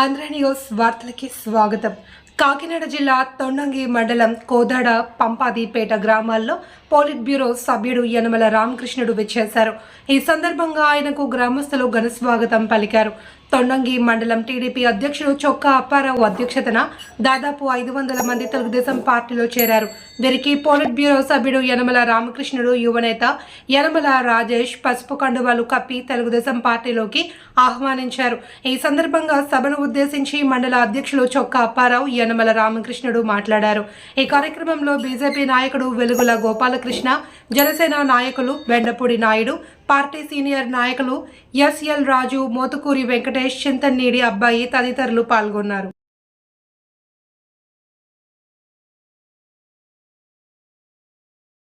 Andhra news వార్తలకి స్వాగతం. కాకినాడ జిల్లా తొండంగి మండలం కోదాడ పంపాదిపేట గ్రామాల్లో పోలిట్ బ్యూరో సభ్యుడు యనమల రామకృష్ణుడు విచ్చేశారు. ఈ సందర్భంగా ఆయనకు గ్రామస్తులు ఘన స్వాగతం పలికారు. తొండంగి మండలం టీడీపీ అధ్యక్షుడు చొక్కా అప్పారావు అధ్యక్షతన దాదాపు ఐదు వందల మంది తెలుగుదేశం పార్టీలో చేరారు. వీరికి పోలిట్ బ్యూరో సభ్యుడు యనమల రామకృష్ణుడు యువనేత యనమల రాజేష్ పసుపు కండువాలు కప్పి తెలుగుదేశం పార్టీలోకి ఆహ్వానించారు. ఈ సందర్భంగా సభను ఉద్దేశించి మండల అధ్యక్షులు చొక్కా అప్పారావు యనమల రామకృష్ణుడు మాట్లాడారు. ఈ కార్యక్రమంలో బీజేపీ నాయకుడు వెలుగుల గోపాలకృష్ణ జనసేన నాయకులు వెండపూడి నాయుడు పార్టీ సీనియర్ నాయకులు ఎస్ఎల్ రాజు మోతుకూరి వెంకటేష్ చింతన్నీడి అబ్బాయి తదితరులు పాల్గొన్నారు.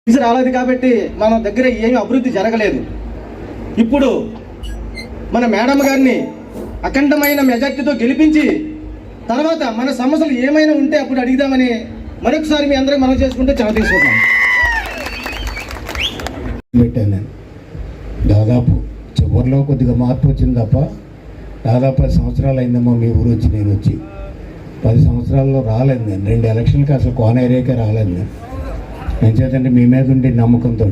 రాలేదు కాబట్టి మన దగ్గర ఏమి అభివృద్ధి జరగలేదు. ఇప్పుడు మన మేడం గారిని అఖండమైన మెజార్టీతో గెలిపించి తర్వాత మన సమస్యలు ఏమైనా ఉంటే అప్పుడు అడిగిదామని మరొకసారి మీ అందరూ మనం చేసుకుంటే చాలా తీసుకుంటాం. పెట్టాను నేను. దాదాపు చివరిలో కొద్దిగా మార్పు వచ్చింది తప్ప దాదాపు పది సంవత్సరాలు అయిందమ్మా మీ ఊరు వచ్చి నేను వచ్చి. పది సంవత్సరాల్లో రాలేదు నేను. రెండు ఎలక్షన్లకి అసలు కోన ఏరియాకే రాలేదు నేను. ఏం చేతంటే మీ మీద ఉండే నమ్మకంతో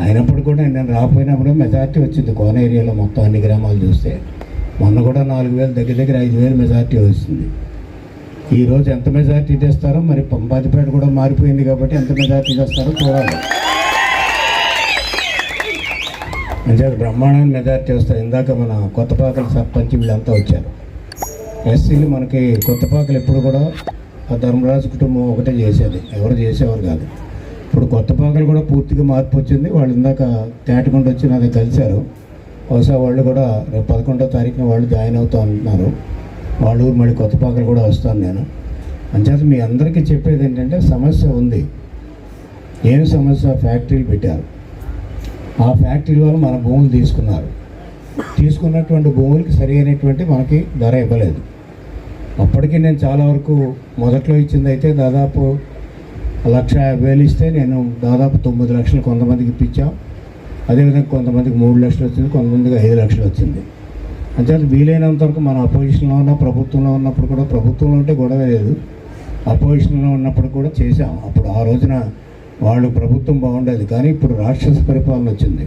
అయినప్పుడు కూడా నేను రాకపోయినప్పుడు మెజార్టీ వచ్చింది కోన ఏరియాలో మొత్తం అన్ని గ్రామాలు చూస్తే. మొన్న కూడా నాలుగు వేలు దగ్గర దగ్గర ఐదు వేలు మెజార్టీ వస్తుంది ఈరోజు ఎంత మెజార్టీ తెస్తారో మరి పంపాదిపేట కూడా మారిపోయింది కాబట్టి ఎంత మెజార్టీ తెస్తారో చూడాలి. మంచిగా బ్రహ్మాండమైన మెజార్టీ వస్తారు ఇందాక మన కొత్తపాకల సర్పంచ్ వీళ్ళంతా వచ్చారు. ఎస్సీలు మనకి కొత్తపాకలు ఎప్పుడు కూడా ఆ ధర్మరాజు కుటుంబం ఒకటే చేసేది. ఎవరు చేసేవారు కాదు. ఇప్పుడు కొత్తపాకలు కూడా పూర్తిగా మార్పు వచ్చింది. వాళ్ళు ఇందాక తేటకుండా వచ్చి నా దగ్గర కలిశారు. బహుశా వాళ్ళు కూడా రేపు పదకొండో తారీఖున వాళ్ళు జాయిన్ అవుతా అంటున్నారు. వాళ్ళ ఊరు మళ్ళీ కొత్తపాకలు కూడా వస్తాను నేను. అంచేత మీ అందరికీ చెప్పేది ఏంటంటే సమస్య ఉంది. ఏం సమస్య? ఫ్యాక్టరీలు పెట్టారు. ఆ ఫ్యాక్టరీ వాళ్ళు మన భూములు తీసుకున్నారు. తీసుకున్నటువంటి భూములకి సరి అయినటువంటి మనకి ధర ఇవ్వలేదు. అప్పటికి నేను చాలా వరకు మొదట్లో ఇచ్చింది అయితే దాదాపు లక్ష యాభై వేలు ఇస్తే నేను దాదాపు తొమ్మిది లక్షలు కొంతమందికి ఇప్పించాం. అదేవిధంగా కొంతమందికి మూడు లక్షలు వచ్చింది కొంతమందికి ఐదు లక్షలు వచ్చింది. అంతే వీలైనంత వరకు మన అపోజిషన్లో ఉన్న ప్రభుత్వంలో ఉన్నప్పుడు కూడా ప్రభుత్వంలో ఉంటే గొడవ లేదు. అపోజిషన్లో ఉన్నప్పుడు కూడా చేశాం. అప్పుడు ఆ రోజున వాళ్ళు ప్రభుత్వం బాగుండేది కానీ ఇప్పుడు రాక్షస పరిపాలన వచ్చింది.